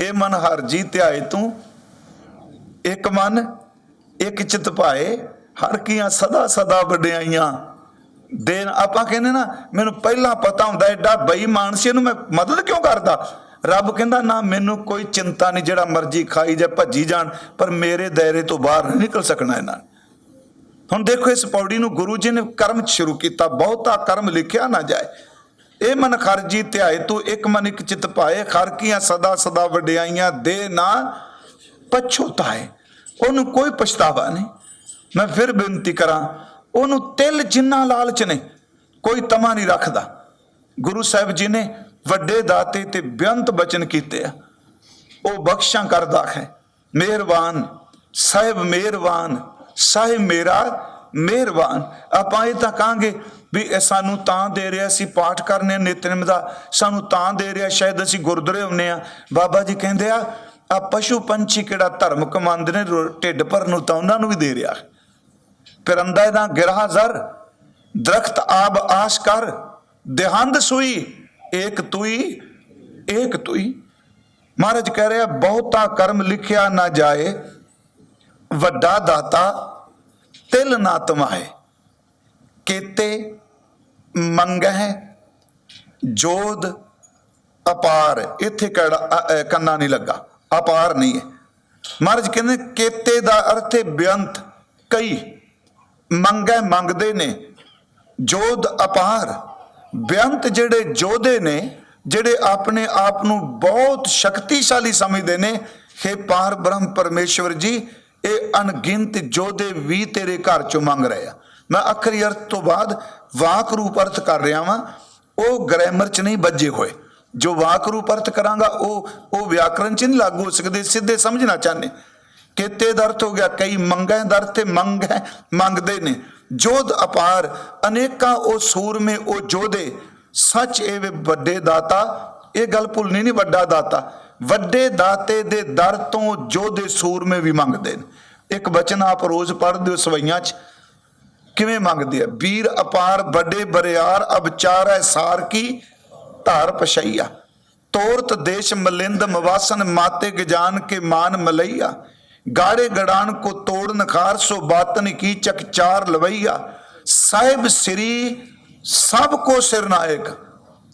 ਇਹ ਮਨ ਹਰ ਜੀ ਧਿਆਏ ਤੂੰ, ਇੱਕ ਮਨ, ਇੱਕ ਚਿਤ ਭਾਏ ਹਰ ਕੀਆਂ ਸਦਾ ਸਦਾ ਵਡਿਆਈਆਂ। ਦੇਨ ਆਪਾਂ ਕਹਿੰਦੇ ਨਾ, ਮੈਨੂੰ ਪਹਿਲਾਂ ਪਤਾ ਹੁੰਦਾ ਐਡਾ ਬੇਈਮਾਨ ਸੀ, ਇਹਨੂੰ ਮੈਂ ਮਦਦ ਕਿਉਂ ਕਰਦਾ? ਰੱਬ ਕਹਿੰਦਾ, ਨਾ ਮੈਨੂੰ ਕੋਈ ਚਿੰਤਾ ਨਹੀਂ, ਜਿਹੜਾ ਮਰਜ਼ੀ ਖਾਈ ਜਾਂ ਭੱਜੀ ਜਾਣ, ਪਰ ਮੇਰੇ ਦਾਇਰੇ ਤੋਂ ਬਾਹਰ ਨਹੀਂ ਨਿਕਲ ਸਕਣਾ ਇਹਨਾਂ ਹੁਣ ਦੇਖੋ, ਇਸ ਪੌੜੀ ਨੂੰ ਗੁਰੂ ਜੀ ਨੇ ਕਰਮ ਸ਼ੁਰੂ ਕੀਤਾ, ਬਹੁਤਾ ਕਰਮ ਲਿਖਿਆ ਨਾ ਜਾਏ। ਇਹ ਮਨ ਖਰਜੀ ਧਿਆਏ, ਤੂੰ ਇੱਕ ਮਨ ਇੱਕ ਚਿਤ ਪਾਏ, ਖਰ ਸਦਾ ਸਦਾ ਵਡਿਆਈਆਂ ਦੇ ਨਾ ਪਛੋਤਾਏ ਉਹਨੂੰ ਕੋਈ ਪਛਤਾਵਾ ਨਹੀਂ। ਮੈਂ ਫਿਰ ਬੇਨਤੀ ਕਰਾਂ, ਉਹਨੂੰ ਤਿਲ ਜਿੰਨਾ ਲਾਲਚ ਨੇ, ਕੋਈ ਤਮਾ ਨਹੀਂ ਰੱਖਦਾ। ਗੁਰੂ ਸਾਹਿਬ ਜੀ ਨੇ ਵੱਡੇ ਦਾਤੇ ਤੇ ਬੇਅੰਤ ਬਚਨ ਕੀਤੇ ਆ। ਉਹ ਬਖਸ਼ਾਂ ਕਰਦਾ ਹੈ। ਮਿਹਰਬਾਨ, ਸਾਹਿਬ ਮਿਹਰਬਾਨ, ਸਾਹਿਬ ਮੇਰਾ ਮਿਹਰਬਾਨ। ਆਪਾਂ ਇਹ ਤਾਂ ਕਹਾਂਗੇ ਵੀ ਇਹ ਸਾਨੂੰ ਤਾਂ ਦੇ ਰਿਹਾ ਸੀ ਪਾਠ ਕਰਨੇ ਆ ਨਿਤਨੇਮ ਦਾ, ਸਾਨੂੰ ਤਾਂ ਦੇ ਰਿਹਾ ਸ਼ਾਇਦ ਅਸੀਂ ਗੁਰਦੁਆਰੇ ਹੁੰਨੇ ਆ ਬਾਬਾ ਜੀ ਕਹਿੰਦੇ ਆ ਆ ਪਸ਼ੂ ਪੰਛੀ ਕਿਹੜਾ ਧਰਮ ਕਮਾਉਂਦੇ ਨੇ ਢਿੱਡ ਭਰਨ ਨੂੰ ਤਾਂ ਉਹਨਾਂ ਨੂੰ ਵੀ ਦੇ ਰਿਹਾ। ਪਰੰਦਾ ਦਾ ਗਿਰਹਾ ਜ਼ਰ, ਦਰਖਤ ਆਬ ਆਸ ਕਰ, ਦੇਹੰਦ ਸੂਈ, ਏਕ ਤੁਈ ਏਕ ਤੁਈ। ਮਹਾਰਾਜ ਕਹਿ ਰਿਹਾ, ਬਹੁਤਾ ਕਰਮ ਲਿਖਿਆ ਨਾ ਜਾਏ, ਵੱਡਾ ਦਾਤਾ ਤਿਲ ਨਾ ਤਮਾਏ। ਕੀਤੇ ਮੰਗਹਿ ਜੋਦ ਅਪਾਰ, ਇੱਥੇ ਕਿਹੜਾ ਅ- ਕੰਨਾ ਨਹੀਂ ਲੱਗਾ। ਅਪਾਰ ਨਹੀਂ ਹੈ। ਮਹਾਰਾਜ ਕਹਿੰਦੇ, ਕੇਤੇ ਦਾ ਅਰਥ ਹੈ ਬੇਅੰਤ, ਕਈ। ਮੰਗੈ ਮੰਗਦੇ ਨੇ। ਜੋਧ ਅਪਾਰ, ਬੇਅੰਤ ਜਿਹੜੇ ਜੋਧੇ ਨੇ, ਜਿਹੜੇ ਆਪਣੇ ਆਪ ਨੂੰ ਬਹੁਤ ਸ਼ਕਤੀਸ਼ਾਲੀ ਸਮਝਦੇ ਨੇ हे ਪਾਰ ਬ੍ਰਹਮ ਪਰਮੇਸ਼ਵਰ ਜੀ, ਇਹ ਅਣਗਿਣਤ ਜੋਧੇ ਵੀ ਤੇਰੇ ਘਰ ਚੋਂ ਮੰਗ ਰਹੇ ਆ। ਮੈਂ ਅੱਖਰੀ ਅਰਥ ਤੋਂ ਬਾਅਦ ਵਾਕ ਰੂਪ ਅਰਥ ਕਰ ਰਿਹਾ ਵਾਂ। ਉਹ ਗ੍ਰਾਮਰ ਚ ਨਹੀਂ ਵੱਜੇ ਹੋਏ। ਜੋ ਵਾਕ ਰੂਪ ਅਰਥ ਕਰਾਂਗਾ, ਉਹ ਉਹ ਵਿਆਕਰਣ ਚ ਨਹੀਂ ਲਾਗੂ ਹੋ ਸਕਦੇ, ਸਿੱਧੇ ਸਮਝਣਾ ਚਾਹਨੇ। ਕਿਤੇ ਦਾ ਹੋ ਗਿਆ, ਕਈ ਮੰਗਾਂ ਦਾ ਤੇ ਮੰਗ ਹੈ, ਮੰਗਦੇ ਨੇ। ਜੋਧ ਅਪਾਰ, ਅਨੇਕਾਂ ਉਹ ਸੂਰਮੇ, ਉਹ ਜੋਧੇ। ਸੱਚ ਇਹ ਵੱਡੇ ਦਾਤਾ, ਇਹ ਗੱਲ ਭੁੱਲਣੀ ਨਹੀਂ ਵੱਡਾ ਦਾਤਾ। ਵੱਡੇ ਦਾਤੇ ਦੇ ਦਰ ਤੋਂ ਜੋਧੇ ਸੂਰਮੇ ਵੀ ਮੰਗਦੇ ਨੇ। ਇੱਕ ਬਚਨ ਆਪ ਰੋਜ਼ ਪੜ੍ਹਦੇ ਹੋ ਸਵਈਆਂ 'ਚ ਕਿਵੇਂ ਮੰਗਦੇ ਆ ਵੀਰ ਅਪਾਰ, ਵੱਡੇ ਬਰਿਆਰ, ਅਬਚਾਰੈ ਸਾਰ ਕੀ ਧਾਰ ਪਸ਼ਈਆ ਤੋਰਤ ਦੇਸ਼ ਮਲਿੰਦ ਮਵਾਸਨ, ਮਾਤੇ ਗਜਾਨ ਕੇ ਮਾਨ ਮਲਈਆ। ਗਾੜੇ ਗੜਾਨ ਕੋ ਤੋੜ ਨਖਾਰ, ਸੋ ਬਾਤਨ ਕੀ ਚਕਚਾਰ ਲਵਈਆ। ਸਾਹਿਬ ਸ੍ਰੀ, ਸਭ ਕੋ ਸਿਰਨਾਇਕ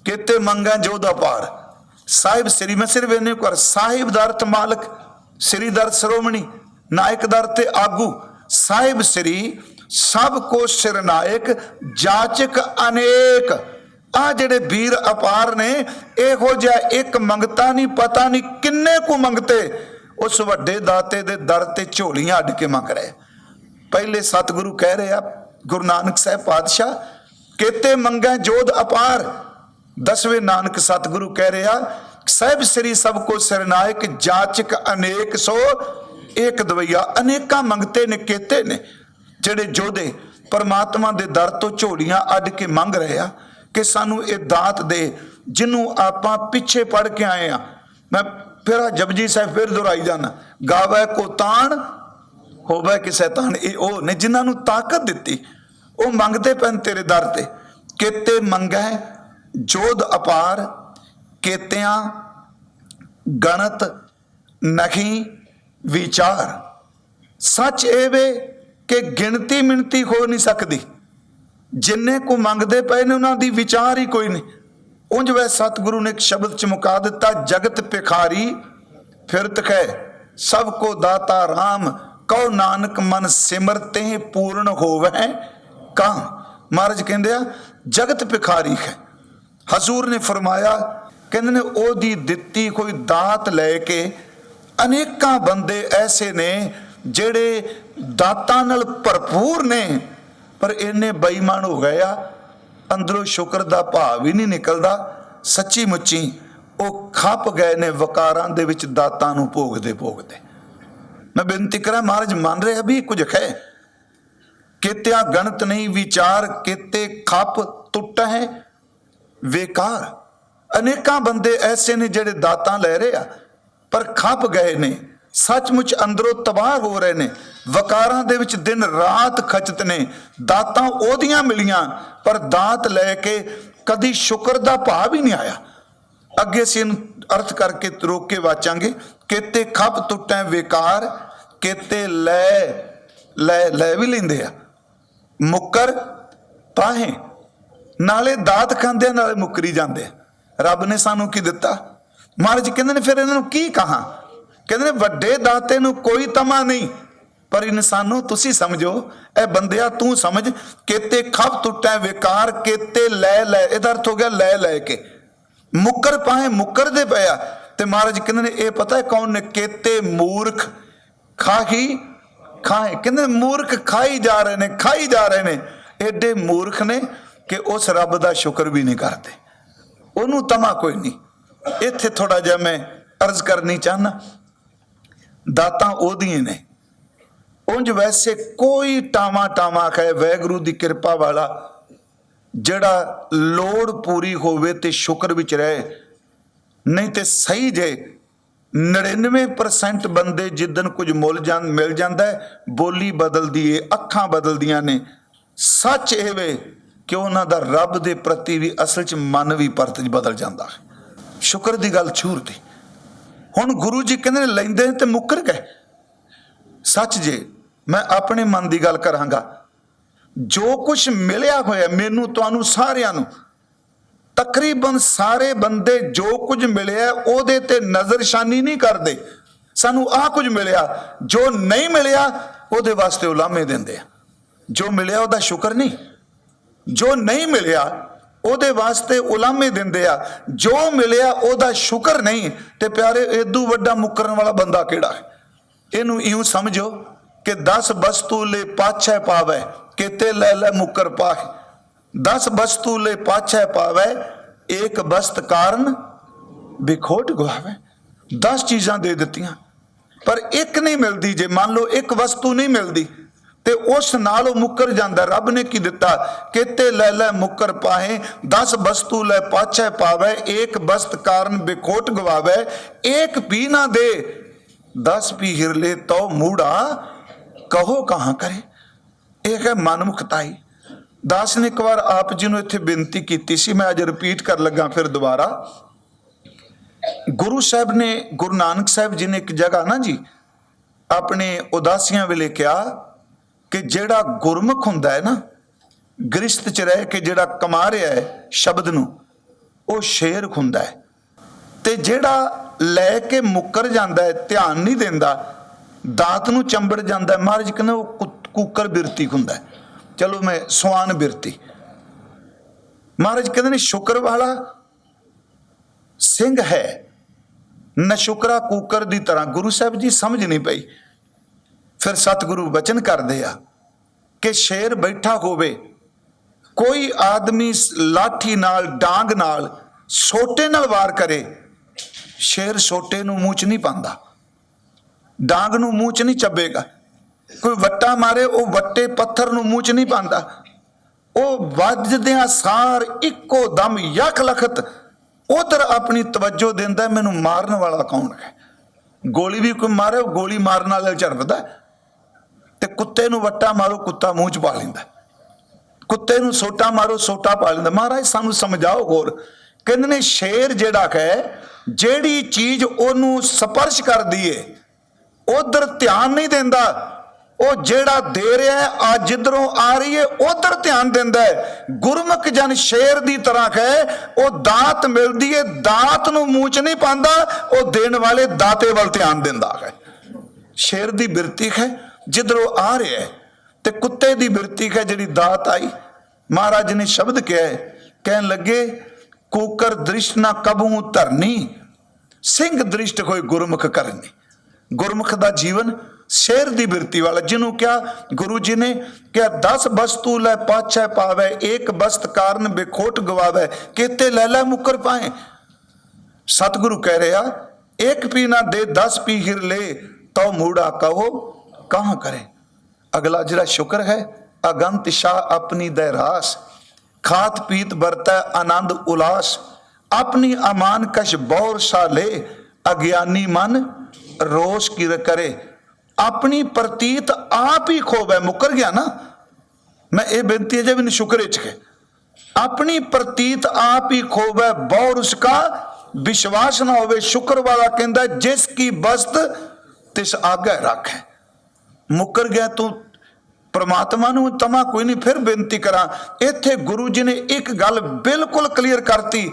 ਕਿਤੇ ਮੰਗਾ ਜੋਦਾ ਪਾਰ। ਸਾਹਿਬ ਸ੍ਰੀ, ਮੈਂ ਸਿਰਫ ਇਹਨੇ ਕਰ ਸਾਹਿਬ ਦਾ ਅਰਥ ਮਾਲਕ, ਸ੍ਰੀ ਦਰ ਸਰੋਮਣੀ, ਨਾਇਕ ਦਰ ਤੇ ਆਗੂ। ਸਾਹਿਬ ਸ੍ਰੀ ਸਭ ਕੋ ਸਿਰਨਾਇਕ, ਜਾਚਕ ਅਨੇਕ। ਆ ਜਿਹੜੇ ਵੀਰ ਅਪਾਰ ਨੇ, ਇਹੋ ਜਿਹਾ ਇੱਕ ਮੰਗਤਾ ਨਹੀਂ, ਪਤਾ ਨਹੀਂ ਕਿੰਨੇ ਕੁ ਮੰਗਤੇ। ਉਸ ਵੱਡੇ ਦਾਤੇ ਦੇ ਦਰ ਤੇ ਝੋਲੀਆਂ ਅੱਡ ਕੇ ਮੰਗ ਰਹੇ। ਪਹਿਲੇ ਸਤਿਗੁਰੂ ਕਹਿ ਰਹੇ ਆ, ਗੁਰੂ ਨਾਨਕ ਸਾਹਿਬ ਪਾਤਸ਼ਾਹ, ਕੇਤੇ ਮੰਗੈ ਜੋਧ ਅਪਾਰ। ਦਸਵੇਂ ਨਾਨਕ ਸਤਿਗੁਰੂ ਕਹਿ ਰਿਹਾ, ਸਾਹਿਬ ਸ੍ਰੀ ਸਭ ਕੋ ਸਰਨਾਇਕ, ਜਾਚਕ ਅਨੇਕ ਸੋ, ਏਕ ਦਵਈਆ ਅਨੇਕਾਂ ਮੰਗਤੇ ਨੇ, ਕੇਤੇ ਨੇ। ਜਿਹੜੇ ਜੋਧੇ ਪਰਮਾਤਮਾ ਦੇ ਦਰ ਤੋਂ ਝੋਲੀਆਂ ਅੱਡ ਕੇ ਮੰਗ ਰਹੇ ਆ ਕਿ ਸਾਨੂੰ ਇਹ ਦਾਤ ਦੇ ਜਿਹਨੂੰ ਆਪਾਂ ਪਿੱਛੇ ਪੜ ਕੇ ਆਏ ਆ। ਮੈਂ ਫਿਰ ਆਹ ਜਪਜੀ ਸਾਹਿਬ ਫਿਰ ਦੁਹਰਾਈ ਜਾਣਾ ਗਾਵੇ ਕੋ ਤਾਣ, ਹੋਵੇ ਕਿ ਸ਼ੈਤਾਨ ਇਹ ਉਹ ਨੇ ਜਿਨ੍ਹਾਂ ਨੂੰ ਤਾਕਤ ਦਿੱਤੀ, ਉਹ ਮੰਗਦੇ ਪੈਣ ਤੇਰੇ ਦਰ ਤੇ। ਕਿਤੇ ਮੰਗੈ ਜੋਧ ਅਪਾਰ, ਕੇਤਿਆਂ ਗਣਤ ਨਖੀ ਵਿਚਾਰ। ਸੱਚ ਇਹ ਵੇ ਕਿ ਗਿਣਤੀ ਮਿਣਤੀ ਹੋ ਨਹੀਂ ਸਕਦੀ। ਜਿੰਨੇ ਕੋ ਮੰਗਦੇ ਪਏ ਨੇ ਉਹਨਾਂ ਦੀ ਵਿਚਾਰ ਹੀ ਕੋਈ ਨਹੀਂ। ਉਂਝ ਵੈ ਸਤਿਗੁਰੂ ਨੇ ਇੱਕ ਸ਼ਬਦ ਚ ਮੁਕਾ ਦਿੱਤਾ, ਜਗਤ ਭਿਖਾਰੀ, ਫਿਰਤ ਖੈ ਸਭ ਕੋ ਦਾਤਾ RAM ਕਉ ਨਾਨਕ ਮਨ ਸਿਮਰਤੇ ਪੂਰਨ ਹੋਵੇ ਕਾ ਮਹਾਰਾਜ ਕਹਿੰਦੇ ਆ, ਜਗਤ ਭਿਖਾਰੀ ਹੈ ਹਜ਼ੂਰ ਨੇ ਫਰਮਾਇਆ, ਕਹਿੰਦੇ ਨੇ, ਉਹਦੀ ਦਿੱਤੀ ਕੋਈ ਦਾਤ ਲੈ ਕੇ ਅਨੇਕਾਂ ਬੰਦੇ ਐਸੇ ਨੇ ਜਿਹੜੇ ਦਾਤਾਂ ਨਾਲ ਭਰਪੂਰ ਨੇ, ਪਰ ਇੰਨੇ ਬੇਈਮਾਨ ਹੋ ਗਏ ਆ, ਅੰਦਰੋਂ ਸ਼ੁਕਰ ਦਾ ਭਾਵ ਹੀ ਨਹੀਂ ਨਿਕਲਦਾ। ਸੱਚੀ ਮੁੱਚੀ ਉਹ ਖੱਪ ਗਏ ਨੇ ਵਕਾਰਾਂ ਦੇ ਵਿੱਚ ਦਾਤਾਂ ਨੂੰ ਭੋਗਦੇ ਭੋਗਦੇ ਮੈਂ ਬੇਨਤੀ ਕਰਾਂ, ਮਹਾਰਾਜ ਮੰਨ ਰਿਹਾ ਵੀ ਕੁਝ ਹੈ। ਕਿਤਿਆ ਗਣਤ ਨਹੀਂ, ਵਿਚਾਰ ਕਿਤੇ ਖੱਪ ਟੁੱਟ ਹੈ। ਵੇਕਾਰ, ਅਨੇਕਾਂ ਬੰਦੇ ਐਸੇ ਨੇ ਜਿਹੜੇ ਦਾਤਾਂ ਲੈ ਰਹੇ ਆ, ਪਰ ਖੱਪ ਗਏ ਨੇ। ਸੱਚਮੁੱਚ ਅੰਦਰੋਂ ਤਬਾਹ ਹੋ ਰਹੇ ਨੇ। ਵਕਾਰਾਂ ਦੇ ਵਿੱਚ ਦਿਨ ਰਾਤ ਖਚਤ ਨੇ। ਦਾਤਾਂ ਉਹਦੀਆਂ ਮਿਲੀਆਂ ਪਰ ਦਾਤ ਲੈ ਕੇ ਕਦੀ ਸ਼ੁਕਰ ਦਾ ਭਾਵ ਹੀ ਨਹੀਂ ਆਇਆ। ਅੱਗੇ ਅਸੀਂ ਇਹਨੂੰ ਅਰਥ ਕਰਕੇ ਰੋਕ ਕੇ ਵਾਚਾਂਗੇ। ਕਿਤੇ ਖੱਪ ਟੁੱਟੈ ਵਿਕਾਰ ਕਿਤੇ ਲੈ ਲੈ ਲੈ ਵੀ ਲੈਂਦੇ ਆ। ਮੁੱਕਰ ਪਾਹੇ ਨਾਲੇ ਦਾਤ ਖਾਂਦੇ ਆ, ਨਾਲੇ ਮੁੱਕਰੀ ਜਾਂਦੇ ਆ। ਰੱਬ ਨੇ ਸਾਨੂੰ ਕੀ ਦਿੱਤਾ? ਮਹਾਰਾਜ ਕਹਿੰਦੇ ਨੇ ਫਿਰ ਇਹਨਾਂ ਨੂੰ ਕੀ ਕਹਾਂ? ਕਹਿੰਦੇ ਨੇ, ਵੱਡੇ ਦਾਤੇ ਨੂੰ ਕੋਈ ਤਮਾ ਨਹੀਂ, ਪਰ ਇਨਸਾਨੋ ਤੁਸੀਂ ਸਮਝੋ, ਇਹ ਬੰਦਿਆ ਤੂੰ ਸਮਝ, ਕਿਤੇ ਖੱਪ ਟੁੱਟੈ, ਵਿਕਾਰ ਕਿਤੇ ਲੈ ਲੈ, ਇਹਦਾ ਅਰਥ ਹੋ ਗਿਆ ਲੈ ਲੈ ਕੇ। ਮੁੱਕਰ ਪਾਏ ਮੁੱਕਰਦੇ ਪਿਆ ਤੇ ਮਹਾਰਾਜ ਕਹਿੰਦੇ ਨੇ, ਇਹ ਪਤਾ ਹੈ ਕੌਣ ਨੇ? ਕਿਤੇ ਮੂਰਖ, ਖਾਹੀ ਖਾਏ ਕਹਿੰਦੇ ਮੂਰਖ ਖਾਈ ਜਾ ਰਹੇ ਨੇ ਖਾਈ ਜਾ ਰਹੇ ਨੇ। ਐਡੇ ਮੂਰਖ ਨੇ ਕਿ ਉਸ ਰੱਬ ਦਾ ਸ਼ੁਕਰ ਵੀ ਨਹੀਂ ਕਰਦੇ। ਉਹਨੂੰ ਤਮਾ ਕੋਈ ਨਹੀਂ। ਇੱਥੇ ਥੋੜਾ ਜਿਹਾ ਮੈਂ ਅਰਜ਼ ਕਰਨੀ ਚਾਹਨਾ ਦਾਤਾਂ ਉਹਦੀਆਂ ਨੇ। ਉਂਝ ਵੈਸੇ ਕੋਈ ਟਾਵਾ ਟਾਵਾ ਹੈ ਵੈਗਰੂ ਦੀ ਕਿਰਪਾ ਵਾਲਾ ਜਿਹੜਾ ਲੋੜ ਪੂਰੀ ਹੋਵੇ ਤੇ ਸ਼ੁਕਰ ਵਿੱਚ ਰਹੇ। ਨਹੀਂ ਤੇ ਸਹੀ ਜੇ 99% ਬੰਦੇ ਜਿੱਦਨ ਕੁਝ ਮੁੱਲ ਜਾਂ ਮਿਲ ਜਾਂਦਾ ਬੋਲੀ ਬਦਲਦੀ ਏ, ਅੱਖਾਂ ਬਦਲਦੀਆਂ ਨੇ। ਸੱਚ ਇਹ ਵੇ ਕਿ ਉਹਨਾਂ ਦਾ ਰੱਬ ਦੇ ਪ੍ਰਤੀ ਵੀ ਅਸਲ 'ਚ ਮਨ ਵੀ ਪਰਤ ਬਦਲ ਜਾਂਦਾ ਹੈ। ਸ਼ੁਕਰ ਦੀ ਗੱਲ ਛੂਰ ਦੀ ਹੁਣ ਗੁਰੂ ਜੀ ਕਹਿੰਦੇ ਨੇ, ਲੈਂਦੇ ਨੇ ਤੇ ਮੁੱਕਰ ਗਏ। ਸੱਚ ਜੇ, ਮੈਂ ਆਪਣੇ ਮਨ ਦੀ ਗੱਲ ਕਰਾਂਗਾ। ਜੋ ਕੁਝ ਮਿਲਿਆ ਹੋਇਆ ਮੈਨੂੰ, ਤੁਹਾਨੂੰ ਸਾਰਿਆਂ ਨੂੰ, ਤਕਰੀਬਨ ਸਾਰੇ ਬੰਦੇ ਜੋ ਕੁਝ ਮਿਲਿਆ, ਉਹਦੇ ਤੇ ਨਜ਼ਰਸ਼ਾਨੀ ਨਹੀਂ ਕਰਦੇ। ਸਾਨੂੰ ਆਹ ਕੁਝ ਮਿਲਿਆ, ਜੋ ਨਹੀਂ ਮਿਲਿਆ, ਉਹਦੇ ਵਾਸਤੇ ਉਲਾਮੇ ਦਿੰਦੇ ਆ। ਜੋ ਮਿਲਿਆ, ਉਹਦਾ ਸ਼ੁਕਰ ਨਹੀਂ। ਜੋ ਨਹੀਂ ਮਿਲਿਆ ਉਹਦੇ ਵਾਸਤੇ ਉਲਾਮੇ ਦਿੰਦੇ ਆ। ਜੋ ਮਿਲਿਆ ਉਹਦਾ ਸ਼ੁਕਰ ਨਹੀਂ। ਤੇ ਪਿਆਰੇ, ਏਦੂ ਵੱਡਾ ਮੁਕਰਨ ਵਾਲਾ ਬੰਦਾ ਕਿਹੜਾ ਹੈ? ਇਹਨੂੰ ਇਉਂ ਸਮਝੋ ਕਿ 10 ਵਸਤੂ ਲੈ ਪਾਛੈ ਪਾਵੇ, ਕਿਤੇ ਲੈ ਲੈ ਮੁਕਰ ਪਾਹੇ। 10 ਵਸਤੂ ਲੈ ਪਾਛੈ ਪਾਵੇ ਇੱਕ ਵਸਤ ਕਾਰਨ ਵਿਖੋਟ ਗਵਾਵੇ 10 ਚੀਜ਼ਾਂ ਦੇ ਦਿੱਤੀਆਂ। ਪਰ ਇੱਕ ਨਹੀਂ ਮਿਲਦੀ। ਜੇ ਮੰਨ ਲਓ ਇੱਕ ਵਸਤੂ ਨਹੀਂ ਮਿਲਦੀ ਤੇ ਉਸ ਨਾਲ ਉਹ ਮੁੱਕਰ ਜਾਂਦਾ। ਰੱਬ ਨੇ ਕੀ ਦਿੱਤਾ? ਕਿਤੇ ਲੈ ਲੈ ਮੁੱਕਰ ਪਾਹੇ 10 ਵਸਤੂ ਲੈ ਪਾਛੈ ਪਾਵੇ ਇੱਕ ਵਸਤ ਕਾਰਨ ਵਿਖੋਟ ਗਵਾਵੇ ਇੱਕ ਪੀ ਨਾ ਦੇ 10 ਪੀ ਹਿਰਲੇ ਤੋ ਮੂੜਾ, ਕਹੋ ਕਹਾਂ ਕਰੇ? ਇਹ ਹੈ ਮਨਮੁਖਤਾਈ। ਦਾਸ ਨੇ ਇੱਕ ਵਾਰ ਆਪ ਜੀ ਨੂੰ ਇੱਥੇ ਬੇਨਤੀ ਕੀਤੀ ਸੀ, ਮੈਂ ਅੱਜ ਰਿਪੀਟ ਕਰ ਲੱਗਾ ਫਿਰ ਦੁਬਾਰਾ। ਗੁਰੂ ਸਾਹਿਬ ਨੇ, ਗੁਰੂ ਨਾਨਕ ਸਾਹਿਬ ਜੀ ਨੇ ਇੱਕ ਜਗ੍ਹਾ ਨਾ ਜੀ, ਆਪਣੇ ਉਦਾਸੀਆਂ ਵੇਲੇ ਕਿਹਾ ਕਿ ਜਿਹੜਾ ਗੁਰਮੁਖ ਹੁੰਦਾ ਹੈ ਨਾ ਗ੍ਰਿਸ਼ਤ ਚ ਰਹਿ ਕੇ ਜਿਹੜਾ ਕਮਾ ਰਿਹਾ ਹੈ ਸ਼ਬਦ ਨੂੰ, ਉਹ ਸ਼ੇਰ ਹੁੰਦਾ ਹੈ। ਤੇ ਜਿਹੜਾ ਲੈ ਕੇ ਮੁੱਕਰ ਜਾਂਦਾ ਹੈ, ਧਿਆਨ ਨਹੀਂ ਦਿੰਦਾ, ਦਾਤ ਨੂੰ ਚੰਬੜ ਜਾਂਦਾ ਮਹਾਰਾਜ ਕਹਿੰਦੇ ਉਹ ਕੁੱਕਰ ਬਿਰਤੀ ਹੁੰਦਾ ਚਲੋ ਮੈਂ ਸਵਾਨ ਬਿਰਤੀ। ਮਹਾਰਾਜ ਕਹਿੰਦੇ ਨੇ, ਸ਼ੁਕਰ ਵਾਲਾ ਸਿੰਘ ਹੈ। ਨਾ ਸ਼ੁਕਰਾ ਕੂਕਰ ਦੀ ਤਰ੍ਹਾਂ, ਗੁਰੂ ਸਾਹਿਬ ਜੀ ਸਮਝ ਨਹੀਂ ਪਈ ਫਿਰ ਸਤਿਗੁਰੂ ਬਚਨ ਕਰਦੇ ਆ ਕਿ ਸ਼ੇਰ ਬੈਠਾ ਹੋਵੇ, ਕੋਈ ਆਦਮੀ ਲਾਠੀ ਨਾਲ, ਡਾਂਗ ਨਾਲ, ਸੋਟੇ ਨਾਲ ਵਾਰ ਕਰੇ, ਸ਼ੇਰ ਛੋਟੇ ਨੂੰ ਮੂੰਹ ਚ ਨਹੀਂ ਪਾਉਂਦਾ। ਡਾਂਗ ਨੂੰ ਮੂੰਹ ਚ ਨਹੀਂ ਚੱਬੇਗਾ। ਕੋਈ ਵੱਟਾ ਮਾਰੇ, ਉਹ ਵੱਟੇ ਪੱਥਰ ਨੂੰ ਮੂੰਹ ਚ ਨਹੀਂ ਪਾਉਂਦਾ। ਉਹ ਵੱਜਦਿਆਂ ਸਾਰ, ਇੱਕੋ ਦਮ ਯਖ ਲਖਤ। ਉਧਰ ਆਪਣੀ ਤਵੱਜੋ ਦਿੰਦਾ, ਮੈਨੂੰ ਮਾਰਨ ਵਾਲਾ ਕੌਣ ਹੈ? ਗੋਲੀ ਵੀ ਕੋਈ ਮਾਰੇ, ਉਹ ਗੋਲੀ ਮਾਰਨ ਵਾਲੇ ਝੜਪਦਾ। ਤੇ ਕੁੱਤੇ ਨੂੰ ਵੱਟਾ ਮਾਰੋ, ਕੁੱਤਾ ਮੂੰਹ ਚ ਪਾ ਲੈਂਦਾ। ਕੁੱਤੇ ਨੂੰ ਸੋਟਾ ਮਾਰੋ, ਸੋਟਾ ਪਾ ਲੈਂਦਾ। ਮਹਾਰਾਜ, ਸਾਨੂੰ ਸਮਝਾਓ ਹੋਰ। ਕਹਿੰਦੇ ਨੇ, ਸ਼ੇਰ ਜਿਹੜਾ ਹੈ ਜਿਹੜੀ ਚੀਜ਼ ਉਹਨੂੰ ਸਪਰਸ਼ ਕਰਦੀ ਏ ਉਧਰ ਧਿਆਨ ਨਹੀਂ ਦਿੰਦਾ। ਉਹ ਜਿਹੜਾ ਦੇ ਰਿਹਾ ਹੈ, ਆ ਜਿੱਧਰੋਂ ਆ ਰਹੀ ਹੈ, ਉਧਰ ਧਿਆਨ ਦਿੰਦਾ ਹੈ। ਗੁਰਮੁਖ ਜਨ ਸ਼ੇਰ ਦੀ ਤਰ੍ਹਾਂ ਹੈ ਉਹ ਦਾਤ ਮਿਲਦੀ ਹੈ, ਦਾਤ ਨੂੰ ਮੂੰਹ ਚ ਨਹੀਂ ਪਾਉਂਦਾ, ਉਹ ਦੇਣ ਵਾਲੇ ਦਾਤੇ ਵੱਲ ਧਿਆਨ ਦਿੰਦਾ ਹੈ। ਸ਼ੇਰ ਦੀ ਬਿਰਤੀ ਹੈ ਜਿੱਧਰੋਂ ਆ ਰਿਹਾ ਹੈ, ਤੇ ਕੁੱਤੇ ਦੀ ਬਿਰਤੀ ਹੈ ਜਿਹੜੀ ਦਾਤ ਆਈ। ਮਹਾਰਾਜ ਨੇ ਸ਼ਬਦ ਕਿਹਾ ਕਹਿਣ ਲੱਗੇ, ਕੂਕਰ ਦ੍ਰਿਸ਼ ਨਾ ਕਬੂ ਧਰਨੀ, ਸਿੰਘ ਦ੍ਰਿਸ਼ਟ ਹੋਏ ਗੁਰਮੁਖ ਕਰਨੀ। ਗੁਰਮੁਖ ਦਾ ਜੀਵਨ ਸ਼ੇਰ ਦੀ ਬਿਰਤੀ ਵਾਲਾ, ਜਿਹਨੂੰ ਕਿਹਾ, ਗੁਰੂ ਜੀ ਨੇ ਕਿਹਾ 10 ਵਸਤੂ ਲੈ ਪਾਛੈ ਪਾਵੇ ਇੱਕ ਬਸਤ ਕਾਰਨ ਬੇਖੋਟ ਗਵਾਵੇ, ਕਿਤੇ ਲੈ ਲੈ ਮੁਕਰ ਪਾਏ। ਸਤਿਗੁਰੂ ਕਹਿ ਰਿਹਾ ਇੱਕ ਪੀ ਨਾ ਦੇ 10 ਪੀ ਹਿਰ ਲੈ, ਤਉ ਮੂੜਾ ਕਹੋ ਕਹਾਂ ਕਰੇ? ਅਗਲਾ ਜਿਹੜਾ ਸ਼ੁਕਰ ਹੈ, ਅਗੰਤ ਸ਼ਾ ਆਪਣੀ ਦੇ ਖਾਤ ਪੀਤ ਵਰਤੈ ਆਨੰਦ ਉਲਾਸ, ਆਪਣੀ ਅਮਾਨ ਕਸ਼ ਬੌਰ ਸਾ ਲੈ, ਅਗਿਆਨੀ ਮਨ ਰੋਸ਼ ਕਿਰ ਕਰੇ। ਆਪਣੀ ਪ੍ਰਤੀਤ ਆਪ ਹੀ ਖੋਵੇ, ਮੁਕਰ ਗਿਆ ਨਾ? ਮੈਂ ਇਹ ਬੇਨਤੀ ਹੈ ਜੇ ਮੈਨੂੰ ਸ਼ੁਕਰ ਵਿੱਚ ਹੈ। ਆਪਣੀ ਪ੍ਰਤੀਤ ਆਪ ਹੀ ਖੋਵੇ ਬੌਰ ਉਸਕਾ ਵਿਸ਼ਵਾਸ ਨਾ ਹੋਵੇ, ਸ਼ੁਕਰ ਵਾਲਾ ਕਹਿੰਦਾ, ਜਿਸ ਕੀ ਬਸਤ ਤਿਸ ਆਗੇ ਰੱਖੇ। ਮੁੱਕਰ ਗਿਆ ਤੂੰ, ਪਰਮਾਤਮਾ ਨੂੰ ਤਮਾ ਕੋਈ ਨਹੀਂ, ਫਿਰ ਬੇਨਤੀ ਕਰਾਂ, ਇੱਥੇ ਗੁਰੂ ਜੀ ਨੇ ਇੱਕ ਗੱਲ ਬਿਲਕੁਲ ਕਲੀਅਰ ਕਰਤੀ,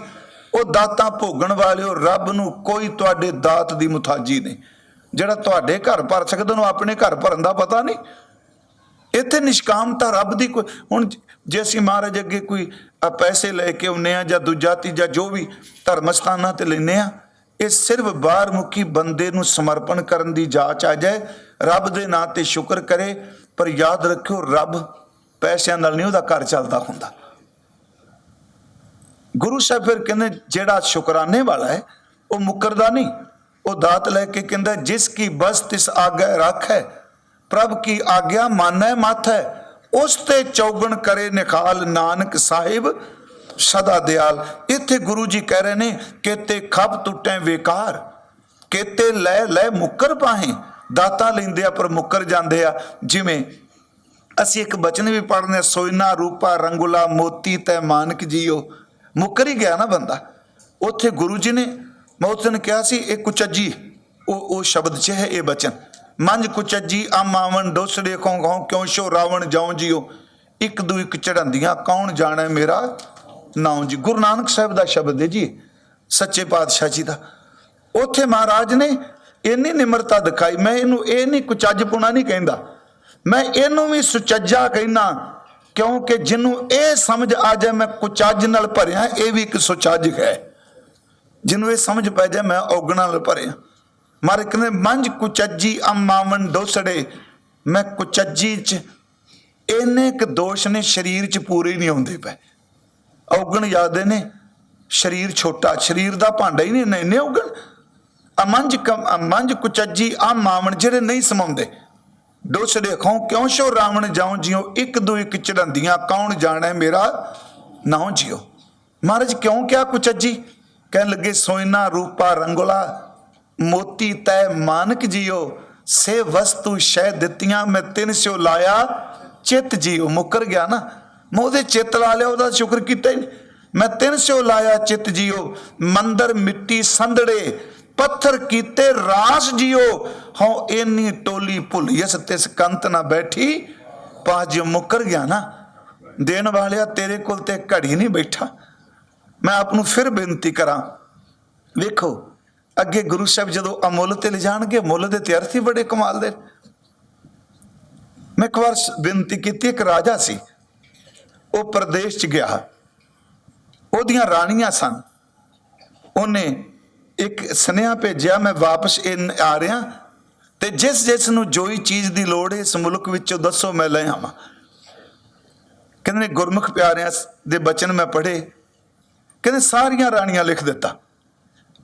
ਉਹ ਦਾਤਾਂ ਭੋਗਣ ਵਾਲਿਓ, ਰੱਬ ਨੂੰ ਕੋਈ ਤੁਹਾਡੇ ਦਾਤ ਦੀ ਮੁਤਾਜੀ ਨਹੀਂ। ਜਿਹੜਾ ਤੁਹਾਡੇ ਘਰ ਭਰ ਸਕਦਾ, ਉਹਨੂੰ ਆਪਣੇ ਘਰ ਭਰਨ ਦਾ ਪਤਾ ਨਹੀਂ। ਇੱਥੇ ਨਿਸ਼ਕਾਮਤਾ ਰੱਬ ਦੀ ਕੋਈ, ਹੁਣ ਜੇ ਅਸੀਂ ਮਹਾਰਾਜ ਅੱਗੇ ਕੋਈ ਪੈਸੇ ਲੈ ਕੇ ਆਉਂਦੇ ਆ ਜਾਂ ਦੂਜਾ ਤੀਜਾ ਜੋ ਵੀ ਧਰਮ ਸਥਾਨਾਂ ਤੇ ਲੈਨੇ ਆ ਇਹ ਸਿਰਫ ਬਾਹਰ ਮੁਖੀ ਬੰਦੇ ਨੂੰ ਸਮਰਪਣ ਕਰਨ ਦੀ ਜਾਚ ਆ ਜਾਏ, ਰੱਬ ਦੇ ਨਾਂ ਤੇ ਸ਼ੁਕਰ ਕਰੇ, ਪਰ ਯਾਦ ਰੱਖਿਓ ਰੱਬ ਪੈਸਿਆਂ ਨਾਲ ਨਹੀਂ ਉਹਦਾ ਘਰ ਚੱਲਦਾ ਹੁੰਦਾ। ਗੁਰੂ ਸਾਹਿਬ ਫਿਰ ਕਹਿੰਦੇ, ਜਿਹੜਾ ਸ਼ੁਕਰਾਨੇ ਵਾਲਾ ਹੈ, ਉਹ ਮੁਕਰਦਾ ਨਹੀਂ। ਉਹ ਦਾਤ ਲੈ ਕੇ ਕਹਿੰਦਾ, ਜਿਸ ਕੀ ਬਸ ਤਿਸ ਆਗੇ ਰੱਖ ਹੈ ਪ੍ਰਭ ਕੀ ਆਗਿਆ ਮਾਨੈ ਮੱਥ ਹੈ ਉਸ ਤੇ ਚੌਗਣ ਕਰੇ ਨਿਖਾਲ ਨਾਨਕ ਸਾਹਿਬ ਸਦਾ ਦਿਆਲ। ਇੱਥੇ ਗੁਰੂ ਜੀ ਕਹਿ ਰਹੇ ਨੇ ਕਿਤੇ ਖੱਬ ਟੁੱਟੇ ਵੇਕਾਰ ਕਿਤੇ ਲੈ ਲੈ ਮੁੱਕਰ ਪਾਹੇ ਦਾਤਾ ਲੈਂਦੇ ਆ ਪਰ ਮੁੱਕਰ ਜਾਂਦੇ ਆ। ਜਿਵੇਂ ਅਸੀਂ ਇੱਕ ਬਚਨ ਵੀ ਪੜ੍ਹਨੇ ਆ, ਸੋਇਨਾ ਰੂਪਾ ਰੰਗੁਲਾ ਮੋਤੀ ਤੈ ਮਾਨਕ ਜੀਓ। ਮੁੱਕਰ ਹੀ ਗਿਆ ਨਾ ਬੰਦਾ। ਉੱਥੇ ਗੁਰੂ ਜੀ ਨੇ ਮੈਂ ਕਿਹਾ ਸੀ ਇਹ ਕੁਚੱਜੀ ਉਹ ਉਹ ਸ਼ਬਦ 'ਚ ਹੈ ਇਹ ਬਚਨ। ਮੰਜ ਕੁਚੱਜੀ ਆਮਾਵਨ ਡੋਸੜੇ ਕੋ ਗਾਉ ਕਿਉਂ ਸ਼ੋ ਰਾਵਣ ਜਾਉ ਜੀਓ। ਇੱਕ ਦੂ ਇੱਕ ਚੜੰਦੀਆਂ ਕੌਣ ਜਾਣੈ ਮੇਰਾ ਨਾਉ ਜੀ, ਗੁਰੂ ਨਾਨਕ ਸਾਹਿਬ ਦਾ ਸ਼ਬਦ ਹੈ ਜੀ, ਸੱਚੇ ਪਾਤਸ਼ਾਹ ਜੀ ਦਾ। ਉੱਥੇ ਮਹਾਰਾਜ ਨੇ ਇੰਨੀ ਨਿਮਰਤਾ ਦਿਖਾਈ, ਮੈਂ ਇਹਨੂੰ ਇਹ ਨਹੀਂ ਕੁਚੱਜਪੁਣਾ ਨਹੀਂ ਕਹਿੰਦਾ। ਮੈਂ ਇਹਨੂੰ ਵੀ ਸੁਚੱਜਾ ਕਹਿਣਾ ਕਿਉਂਕਿ ਜਿਹਨੂੰ ਇਹ ਸਮਝ ਆ ਜਾਏ, ਮੈਂ ਕੁਚੱਜ ਨਾਲ ਭਰਿਆ, ਇਹ ਵੀ ਇੱਕ ਸੁਚੱਜ ਹੈ। ਜਿਹਨੂੰ ਇਹ ਸਮਝ ਪੈ ਜਾਏ, ਮੈਂ ਔਗਣਾ ਨਾਲ ਭਰਿਆ। ਮਾਰੇ ਕਹਿੰਦੇ, ਮੰਝ ਕੁਚੱਜੀ ਅਮਾਵਨ ਦੋਸੜੇ ਮੈਂ ਕੁਚੱਜੀ ਚ, ਇੰਨੇ ਕ ਦੋਸ਼ ਨੇ, ਸਰੀਰ ਚ ਪੂਰੇ ਨਹੀਂ ਆਉਂਦੇ ਪਏ। ਔਗਣ ਯਾਦੇ ਨੇ ਸਰੀਰ ਛੋਟਾ, ਸਰੀਰ ਦਾ ਭਾਂਡਾ ਹੀ ਨਹੀਂ ਇੰਨੇ- ਇੰਨੇ ਔਗਣ? ਅਮੰਜ ਕਮ ਅਮੰਜ ਕੁਚੱਜੀ ਆ ਮਾਵਣ ਜਿਹੜੇ ਨਹੀਂ ਸਮਾਉਂਦੇ। ਡੋਸੜੇ ਖੋਂ ਕਿਉਂ ਸ਼ੋ ਰਾਵਣ ਜਾਉ ਜਿਉ ਇੱਕ ਦੋ ਇੱਕ ਚੜੰਦੀਆਂ ਕੌਣ ਜਾਣੈ ਮੇਰਾ ਨਾਉ ਜਿਉ ਮਹਾਰਾਜ ਕਿਉਂ ਕਿਹਾ ਕੁਚੱਜੀ? ਕਹਿਣ ਲੱਗੇ, ਸੋਇਨਾ ਰੂਪਾ ਰੰਗੋਲਾ, ਮੋਤੀ ਤੈ ਮਾਨਕ ਜਿਉ ਸੇ ਵਸਤੂ ਸ਼ੈ ਦਿੱਤੀਆਂ, ਮੈਂ ਤਿੰਨ ਸਿਓ ਲਾਇਆ, ਚਿੱਤ ਜਿਉ ਮੁੱਕਰ ਗਿਆ ਨਾ। ਮੈਂ ਉਹਦੇ ਚਿੱਤ ਲਾ ਲਿਆ, ਉਹਦਾ ਸ਼ੁਕਰ ਕੀਤਾ ਹੀ ਨਹੀਂ। ਮੈਂ ਤਿੰਨ ਸਿਓ ਲਾਇਆ ਚਿੱਤ ਜੀਓ, ਮੰਦਰ ਮਿੱਟੀ ਸੰਧੜੇ, ਪੱਥਰ ਕੀਤੇ ਰਾਸ ਜਿਉ ਹਉ ਇੰਨੀ ਟੋਲੀ ਭੁੱਲੀਐਸ ਤਿਸ ਕੰਤ ਨਾ ਬੈਠੀ ਪਾਜ ਮੁੱਕਰ ਗਿਆ ਨਾ। ਦੇਣ ਵਾਲਿਆ ਤੇਰੇ ਕੋਲ ਤੇ ਘੜੀ ਨਹੀਂ ਬੈਠਾ। ਮੈਂ ਆਪ ਨੂੰ ਫਿਰ ਬੇਨਤੀ ਕਰਾਂ, ਵੇਖੋ, ਅੱਗੇ ਗੁਰੂ ਸਾਹਿਬ ਜਦੋਂ ਅਮੁੱਲ ਤੇ ਲਿਜਾਣਗੇ, ਮੁੱਲ ਦੇ ਤੇ ਅਰਥ ਹੀ ਬੜੇ ਕਮਾਲ ਦੇ। ਮੈਂ ਇੱਕ ਵਾਰ ਬੇਨਤੀ ਕੀਤੀ, ਇੱਕ ਰਾਜਾ ਸੀ। ਉਹ ਪ੍ਰਦੇਸ਼ ਚ ਗਿਆ। ਉਹਦੀਆਂ ਰਾਣੀਆਂ ਸਨ। ਉਹਨੇ ਇੱਕ ਸੁਨੇਹਾ ਭੇਜਿਆ, ਮੈਂ ਵਾਪਸ ਇਨ ਆ ਰਿਹਾ ਤੇ ਜਿਸ ਜਿਸ ਨੂੰ ਜੋਈ ਚੀਜ਼ ਦੀ ਲੋੜ ਹੈ, ਇਸ ਮੁਲਕ ਵਿੱਚੋਂ ਦੱਸੋ ਮੈਂ ਲੈ ਆਵਾਂ। ਕਹਿੰਦੇ ਨੇ, ਗੁਰਮੁਖ ਪਿਆਰਿਆਂ ਦੇ ਬਚਨ ਮੈਂ ਪੜ੍ਹੇ। ਕਹਿੰਦੇ, ਸਾਰੀਆਂ ਰਾਣੀਆਂ ਲਿਖ ਦਿੱਤਾ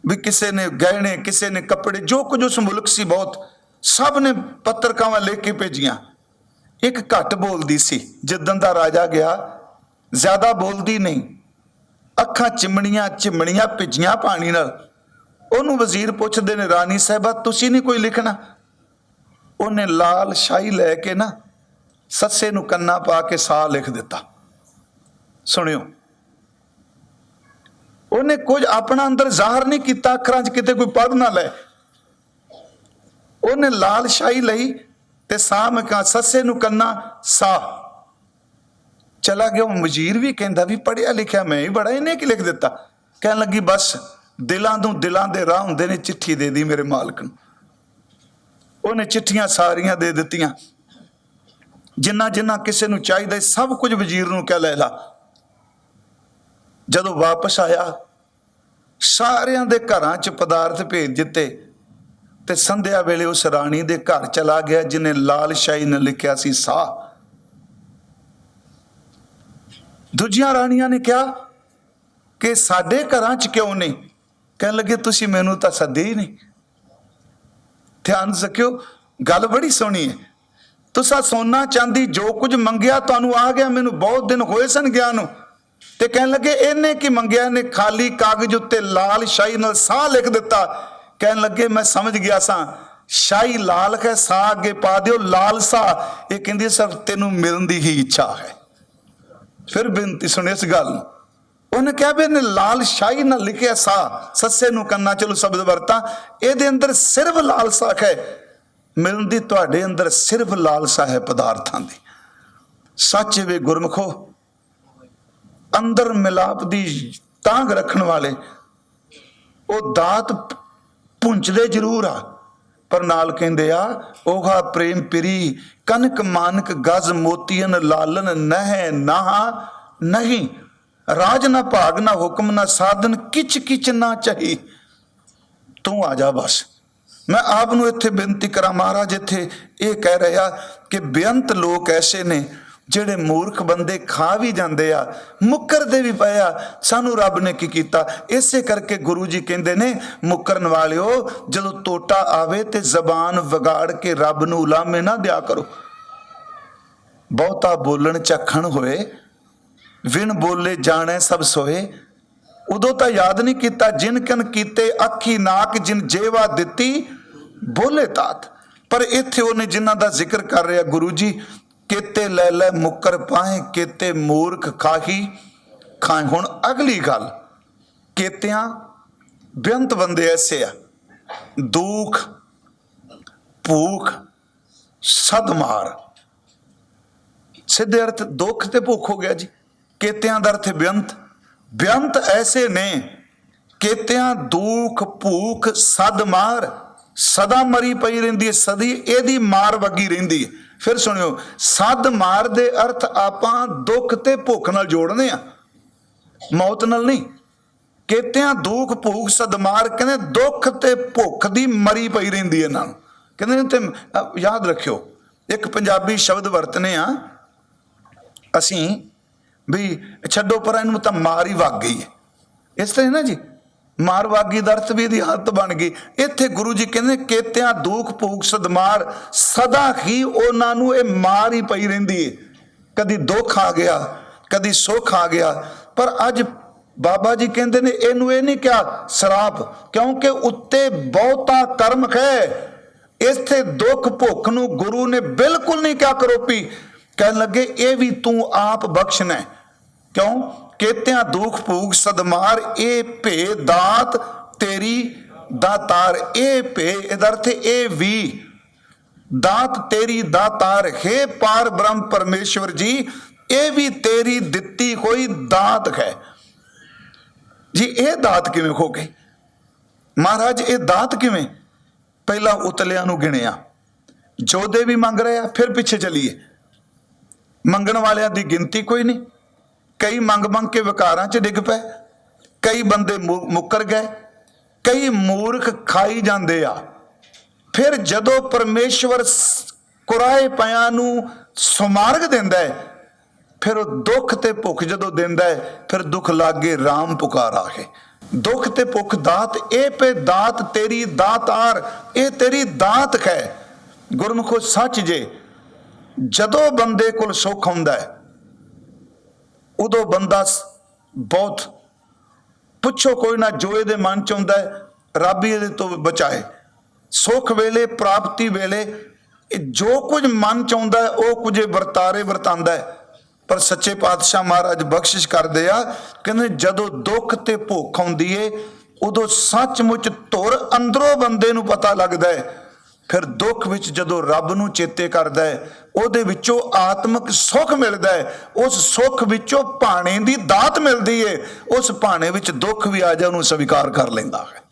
ਵੀ ਕਿਸੇ ਨੇ ਗਹਿਣੇ, ਕਿਸੇ ਨੇ ਕੱਪੜੇ, ਜੋ ਕੁਝ ਉਸ ਮੁਲਕ ਸੀ ਬਹੁਤ, ਸਭ ਨੇ ਪੱਤਰਕਾਵਾਂ ਲਿਖ ਕੇ ਭੇਜੀਆਂ। ਇੱਕ ਘੱਟ ਬੋਲਦੀ ਸੀ। ਜਿੱਦਣ ਦਾ ਰਾਜਾ ਗਿਆ ਜ਼ਿਆਦਾ ਬੋਲਦੀ ਨਹੀਂ। ਅੱਖਾਂ ਚਿਮਣੀਆਂ ਚਿਮਣੀਆਂ ਭਿੱਜੀਆਂ ਪਾਣੀ ਨਾਲ। ਉਹਨੂੰ ਵਜ਼ੀਰ ਪੁੱਛਦੇ ਨੇ, ਰਾਣੀ ਸਾਹਿਬਾ, ਤੁਸੀਂ ਨਹੀਂ ਕੋਈ ਲਿਖਣਾ? ਉਹਨੇ ਲਾਲ ਸ਼ਾਹੀ ਲੈ ਕੇ ਨਾ ਸੱਸੇ ਨੂੰ ਕੰਨਾ ਪਾ ਕੇ ਸਾਹ ਲਿਖ ਦਿੱਤਾ। ਸੁਣਿਓ। ਉਹਨੇ ਕੁਝ ਆਪਣਾ ਅੰਦਰ ਜ਼ਾਹਰ ਨਹੀਂ ਕੀਤਾ, ਅੱਖਰਾਂ 'ਚ ਕਿਤੇ ਕੋਈ ਪੜ ਨਾ ਲੈ ਉਹਨੇ ਲਾਲ ਸ਼ਾਹੀ ਲਈ ਤੇ ਸਾਹ ਮੈਂ ਸੱਸੇ ਨੂੰ ਕੰਨਾ, ਸਾਹ। ਚਲਾ ਗਿਆ। ਉਹ ਮਜੀਰ ਵੀ ਕਹਿੰਦਾ ਵੀ ਪੜਿਆ ਲਿਖਿਆ ਮੈਂ ਹੀ ਬੜਾ ਇਹਨੇ ਕੀ ਲਿਖ ਦਿੱਤਾ। ਕਹਿਣ ਲੱਗੀ, ਬਸ, ਦਿਲਾਂ ਨੂੰ ਦਿਲਾਂ ਦੇ ਰਾਹ ਹੁੰਦੇ ਨੇ, ਚਿੱਠੀ ਦੇ ਦੀ ਮੇਰੇ ਮਾਲਕ ਨੂੰ। ਉਹਨੇ ਚਿੱਠੀਆਂ ਸਾਰੀਆਂ ਦੇ ਦਿੱਤੀਆਂ। ਜਿੰਨਾ ਜਿੰਨਾ ਕਿਸੇ ਨੂੰ ਚਾਹੀਦਾ ਸਭ ਕੁਝ ਵਜ਼ੀਰ ਨੂੰ ਕਹਿ, ਲੈ ਲਾ। ਜਦੋਂ ਵਾਪਸ ਆਇਆ, ਸਾਰਿਆਂ ਦੇ ਘਰਾਂ 'ਚ ਪਦਾਰਥ ਭੇਜ ਦਿੱਤੇ ਤੇ ਸੰਧਿਆ ਵੇਲੇ ਉਸ ਰਾਣੀ ਦੇ ਘਰ ਚਲਾ ਗਿਆ, ਜਿਨੇ ਲਾਲ ਸ਼ਾਹੀ ਨੇ ਲਿਖਿਆ ਸੀ, ਸਾਹ। ਦੂਜੀਆਂ ਰਾਣੀਆਂ ਨੇ ਕਿਹਾ ਕਿ ਸਾਡੇ ਘਰਾਂ 'ਚ ਕਿਉਂ ਨਹੀਂ? ਕਹਿਣ ਲੱਗੇ, ਤੁਸੀਂ ਮੈਨੂੰ ਤਾਂ ਸੱਦੇ ਹੀ ਨਹੀਂ। ਧਿਆਨ ਸਕਿਓ ਗੱਲ ਬੜੀ ਸੋਹਣੀ ਹੈ। ਤੁਸੀਂ ਸੋਨਾ ਚਾਂਦੀ ਜੋ ਕੁਝ ਮੰਗਿਆ ਤੁਹਾਨੂੰ ਆ ਗਿਆ, ਮੈਨੂੰ ਬਹੁਤ ਦਿਨ ਹੋਏ ਸਨ ਗਿਆ ਨੂੰ। ਤੇ ਕਹਿਣ ਲੱਗੇ, ਇਹਨੇ ਕੀ ਮੰਗਿਆ? ਇਹਨੇ ਖਾਲੀ ਕਾਗਜ਼ ਉੱਤੇ ਲਾਲ ਸ਼ਾਹੀ ਨਾਲ ਸਾਹ ਲਿਖ ਦਿੱਤਾ। ਕਹਿਣ ਲੱਗੇ, ਮੈਂ ਸਮਝ ਗਿਆ ਸਾਂ। ਸ਼ਾਹੀ ਲਾਲ ਹੈ, ਸਾਹ ਅੱਗੇ ਪਾ ਦਿਓ, ਲਾਲ ਸਾਹ। ਇਹ ਕਹਿੰਦੀ ਸਰ, ਤੈਨੂੰ ਮਿਲਣ ਦੀ ਹੀ ਇੱਛਾ ਹੈ। ਫਿਰ ਬੇਨਤੀ ਸੁਣੇ ਇਸ ਗੱਲ ਨੂੰ। ਉਹਨੇ ਕਿਹਾ ਵੀ ਇਹਨੇ ਲਾਲ ਸ਼ਾਹੀ ਨਾਲ ਲਿਖਿਆ ਸਾ, ਸੱਸੇ ਨੂੰ ਕੰਨਾ ਚਲੋ ਸ਼ਬਦ ਵਰਤਾ, ਇਹਦੇ ਅੰਦਰ ਸਿਰਫ ਲਾਲਸਾ ਹੈ। ਮਿਲਣ ਦੀ ਤੁਹਾਡੇ ਅੰਦਰ ਸਿਰਫ ਲਾਲਸਾ ਹੈ ਪਦਾਰਥਾਂ ਦੀ। ਸੱਚ ਵੇ ਗੁਰਮਖੋ, ਅੰਦਰ ਮਿਲਾਪ ਦੀ ਤਾਂਗ ਰੱਖਣ ਵਾਲੇ, ਉਹ ਦਾਤ ਪੁੰਚਦੇ ਜ਼ਰੂਰ ਆ। ਪਰ ਨਾਲ ਕਹਿੰਦੇ ਆ ਉਹਾ ਪ੍ਰੇਮ ਪਿਰੀ, ਕਨਕ ਮਾਨਕ ਗਜ਼ ਮੋਤੀਨ ਲਾਲਨ ਨਹਿ ਨਾਹ, ਨਹੀਂ, ਰਾਜ ਨਾ ਭਾਗ ਨਾ ਹੁਕਮ ਨਾ ਸਾਧਨ ਕਿਚ ਕਿਚ ਨਾ ਚਾਹੀ। ਤੂੰ ਆ ਜਾ ਬਸ। ਮੈਂ ਆਪ ਨੂੰ ਇੱਥੇ ਬੇਨਤੀ ਕਰਾਂ ਮਹਾਰਾਜ, ਇੱਥੇ ਇਹ ਕਹਿ ਰਿਹਾ ਕਿ ਬੇਅੰਤ ਲੋਕ ਐਸੇ ਨੇ ਜਿਹੜੇ ਮੂਰਖ ਬੰਦੇ ਖਾ ਵੀ ਜਾਂਦੇ ਆ ਮੁੱਕਰਦੇ ਵੀ ਪਏ ਆ, ਸਾਨੂੰ ਰੱਬ ਨੇ ਕੀ ਕੀਤਾ? ਇਸੇ ਕਰਕੇ ਗੁਰੂ ਜੀ ਕਹਿੰਦੇ ਨੇ, ਮੁੱਕਰਨ ਵਾਲਿਓ, ਜਦੋਂ ਟੋਟਾ ਆਵੇ ਤੇ ਜ਼ਬਾਨ ਵਿਗਾੜ ਕੇ ਰੱਬ ਨੂੰ ਉਲਾਮੇ ਨਾ ਦਿਆ ਕਰੋ। ਬਹੁਤਾ ਬੋਲਣ ਚੱਖਣ ਹੋਏ, ਵਿਣ ਬੋਲੇ ਜਾਣੇ ਸਭ ਸੋਏ। ਉਦੋਂ ਤਾਂ ਯਾਦ ਨਹੀਂ ਕੀਤਾ, ਜਿਨ ਕਨ ਕੀਤੇ ਅੱਖੀ ਨਾਕ, ਜਿਨ ਜੇਵਾ ਦਿੱਤੀ, ਬੋਲੇ ਤਾਤ। ਪਰ ਇੱਥੇ ਉਹਨੇ ਜਿਨ੍ਹਾਂ ਦਾ ਜ਼ਿਕਰ ਕਰ ਰਿਹਾ ਗੁਰੂ ਜੀ ਕੇਤੇ ਲੈ ਲੈ ਮੁੱਕਰ ਪਾਏ, ਕਿਤੇ ਮੂਰਖ ਖਾਹੀ। ਖਾਏ, ਹੁਣ ਅਗਲੀ ਗੱਲ। ਕੇਤਿਆਂ ਬੇਅੰਤ ਬੰਦੇ ਐਸੇ ਆ। ਦੁੱਖ, ਭੂਖ, ਸਦਮਾਰ। ਸਿੱਧੇ ਅਰਥ ਦੁੱਖ ਤੇ ਭੁੱਖ ਹੋ ਗਿਆ ਜੀ। ਕੇਤਿਆਂ ਦਾ ਅਰਥ ਬੇਅੰਤ ਬੇਅੰਤ ਐਸੇ ਨੇ, ਕੇਤਿਆਂ ਦੁੱਖ, ਭੂਖ, ਸਦਮਾਰ। ਸਦਾ ਮਰੀ ਪਈ ਰਹਿੰਦੀ ਹੈ, ਸਦੀ ਇਹਦੀ ਮਾਰ ਵਗੀ ਰਹਿੰਦੀ ਹੈ। ਫਿਰ ਸੁਣਿਓ, ਸਦ ਮਾਰ ਦੇ ਅਰਥ ਆਪਾਂ ਦੁੱਖ ਤੇ ਭੁੱਖ ਨਾਲ ਜੋੜਨੇ ਆ। ਮੌਤ ਨਾਲ ਨਹੀਂ। ਕਿਤਿਆਂ ਦੁੱਖ ਭੂਖ ਸਦਮਾਰ ਕਹਿੰਦੇ ਦੁੱਖ ਤੇ ਭੁੱਖ ਦੀ ਮਰੀ ਪਈ ਰਹਿੰਦੀ ਹੈ ਇਹਨਾਂ ਨੂੰ ਕਹਿੰਦੇ ਤੇ ਯਾਦ ਰੱਖਿਓ, ਇੱਕ ਪੰਜਾਬੀ ਸ਼ਬਦ ਵਰਤਨੇ ਆ, ਅਸੀਂ ਵੀ ਛੱਡੋ ਪਰ ਇਹਨੂੰ ਤਾਂ ਮਾਰ ਹੀ ਵਗ ਗਈ ਹੈ। ਇਸ ਤਰ੍ਹਾਂ ਨਾ ਜੀ? ਮਾਰਵਾਗੀ ਵਾਗੀ ਵੀ ਇਹਦੀ ਹੱਤ ਬਣ ਗਈ। ਇੱਥੇ ਗੁਰੂ ਜੀ ਕਹਿੰਦੇ, ਕੇਤਿਆਂ ਦੁੱਖ ਭੂਖ ਸਦਮਾਰ, ਸਦਾ ਹੀ ਉਹਨਾਂ ਨੂੰ ਇਹ ਮਾਰ ਹੀ ਪਈ ਰਹਿੰਦੀ ਹੈ ਕਦੀ ਦੁੱਖ ਆ ਗਿਆ, ਕਦੀ ਸੁੱਖ ਆ ਗਿਆ। ਪਰ ਅੱਜ ਬਾਬਾ ਜੀ ਕਹਿੰਦੇ ਨੇ, ਇਹਨੂੰ ਇਹ ਨਹੀਂ ਕਿਹਾ, ਸਰਾਪ, ਕਿਉਂਕਿ ਉੱਤੇ ਬਹੁਤਾ ਕਰਮ ਹੈ। ਇੱਥੇ ਦੁੱਖ ਭੁੱਖ ਨੂੰ ਗੁਰੂ ਨੇ ਬਿਲਕੁਲ ਨਹੀਂ ਕਿਹਾ ਕਰੋਪੀ। ਕਹਿਣ ਲੱਗੇ, ਇਹ ਵੀ ਤੂੰ ਆਪ ਬਖਸ਼ਣਾ ਹੈ। ਕਿਉਂ? ਕੇਤਿਆਂ ਦੁੱਖ ਭੂਖ ਸਦਮਾਰ, ਇਹ ਭੇ ਦਾਤ ਤੇਰੀ ਦਾਤਾਰ ਇਹ ਭੇ ਇਹਦਾ ਅਰਥ ਇਹ ਵੀ। ਦਾਤ ਤੇਰੀ ਦਾਤਾਰ ਹੈ ਪਾਰ ਬ੍ਰਹਮ ਪਰਮੇਸ਼ਵਰ ਜੀ, ਇਹ ਵੀ ਤੇਰੀ ਦਿੱਤੀ ਕੋਈ ਦਾਤ ਹੈ। ਜੀ, ਇਹ ਦਾਤ ਕਿਵੇਂ ਹੋ ਗਈ? ਮਹਾਰਾਜ, ਇਹ ਦਾਤ ਕਿਵੇਂ? ਪਹਿਲਾਂ ਉਤਲਿਆਂ ਨੂੰ ਗਿਣਿਆ। ਜੋਦੇ ਵੀ ਮੰਗ ਰਹੇ ਆ, ਫਿਰ ਪਿੱਛੇ ਚਲੀਏ। ਮੰਗਣ ਵਾਲਿਆਂ ਦੀ ਗਿਣਤੀ ਕੋਈ ਨਹੀਂ। ਕਈ ਮੰਗ ਮੰਗ ਕੇ ਵਿਕਾਰਾਂ 'ਚ ਡਿੱਗ ਪਏ। ਕਈ ਬੰਦੇ ਮੁੱਕਰ ਗਏ। ਕਈ ਮੂਰਖ ਖਾਈ ਜਾਂਦੇ ਆ। ਫਿਰ ਜਦੋਂ ਪਰਮੇਸ਼ਵਰ ਸ- ਕੁਰਾਏ ਪਿਆਂ ਨੂੰ ਸਮਾਰਗ ਦਿੰਦਾ ਹੈ, ਫਿਰ ਉਹ ਦੁੱਖ ਤੇ ਭੁੱਖ ਜਦੋਂ ਦਿੰਦਾ ਹੈ, ਫਿਰ ਦੁੱਖ ਲਾਗੇ RAM ਪੁਕਾਰਾ ਹੈ ਦੁੱਖ ਤੇ ਭੁੱਖ ਦਾਤ, ਇਹ ਪੇ ਦਾਤ ਤੇਰੀ ਦਾਤਾਰ ਇਹ ਤੇਰੀ ਦਾਤ ਹੈ ਗੁਰਮੁਖੋ ਸੱਚ ਜੇ, ਜਦੋਂ ਬੰਦੇ ਕੋਲ ਸੁੱਖ ਹੁੰਦਾ ਹੈ ਉਦੋਂ ਬੰਦਾ ਬਹੁਤ ਪੁੱਛੋ ਕੋਈ ਨਾ ਜੋ ਇਹਦੇ ਮਨ ਚ ਆਉਂਦਾ ਰੱਬ ਹੀ ਇਹਦੇ ਤੋਂ ਬਚਾਏ। ਸੁੱਖ ਵੇਲੇ, ਪ੍ਰਾਪਤੀ ਵੇਲੇ ਜੋ ਕੁਝ ਮਨ ਚ ਆਉਂਦਾ ਉਹ ਕੁਝ ਇਹ ਵਰਤਾਰੇ ਵਰਤਾਂਦਾ ਹੈ। ਪਰ ਸੱਚੇ ਪਾਤਸ਼ਾਹ ਮਹਾਰਾਜ ਬਖਸ਼ਿਸ਼ ਕਰਦੇ ਆ, ਕਹਿੰਦੇ ਜਦੋਂ ਦੁੱਖ ਤੇ ਭੁੱਖ ਆਉਂਦੀ ਏ, ਉਦੋਂ ਸੱਚਮੁੱਚ ਧੁਰ ਅੰਦਰੋਂ ਬੰਦੇ ਨੂੰ ਪਤਾ ਲੱਗਦਾ ਹੈ। ਫਿਰ ਦੁੱਖ ਵਿੱਚ ਜਦੋਂ ਰੱਬ ਨੂੰ ਚੇਤੇ ਕਰਦਾ ਹੈ, ਉਹਦੇ ਵਿੱਚੋਂ ਆਤਮਿਕ ਸੁੱਖ ਮਿਲਦਾ ਹੈ, ਉਸ ਸੁੱਖ ਵਿੱਚੋਂ ਭਾਣੇ ਦੀ ਦਾਤ ਮਿਲਦੀ ਏ ਉਸ ਭਾਣੇ ਵਿੱਚ ਦੁੱਖ ਵੀ ਆ ਜਾ ਉਹਨੂੰ ਸਵੀਕਾਰ ਕਰ ਲੈਂਦਾ ਹੈ।